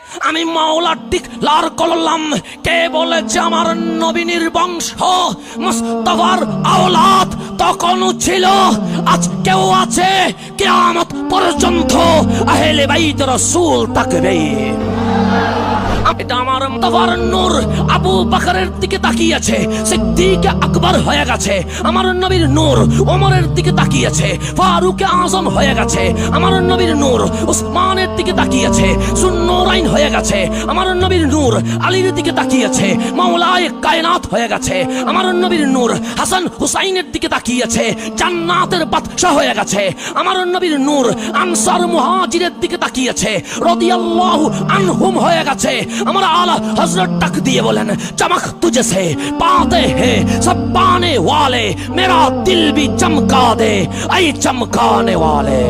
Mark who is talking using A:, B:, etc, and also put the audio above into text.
A: আমি মাওলা লার করলাম কে বলেছে আমার নবীনির বংশ মুস্তফার আওলাদ তখনও ছিল, আজ কেউ আছে কেয়ামত পর্যন্ত আহেলে বাইত রসুল থাকবে এটা নূর। কায়নাত হয়ে গেছে। আমার নবীর নূর হাসান হুসাইনের দিকে তাকিয়েছে। জান্নাতের বাদশাহ হয়ে গেছে। আমার নবীর নূর আনসার মুহাজিরের দিকে তাকিয়েছে। রদিয়াল্লাহু আনহুম হয়ে গেছে। हमारा आला हज़रत टक दिए बोलन, चमक तुझसे पाते हैं, सब पाने वाले, मेरा दिल भी चमका दे आई चमकाने वाले।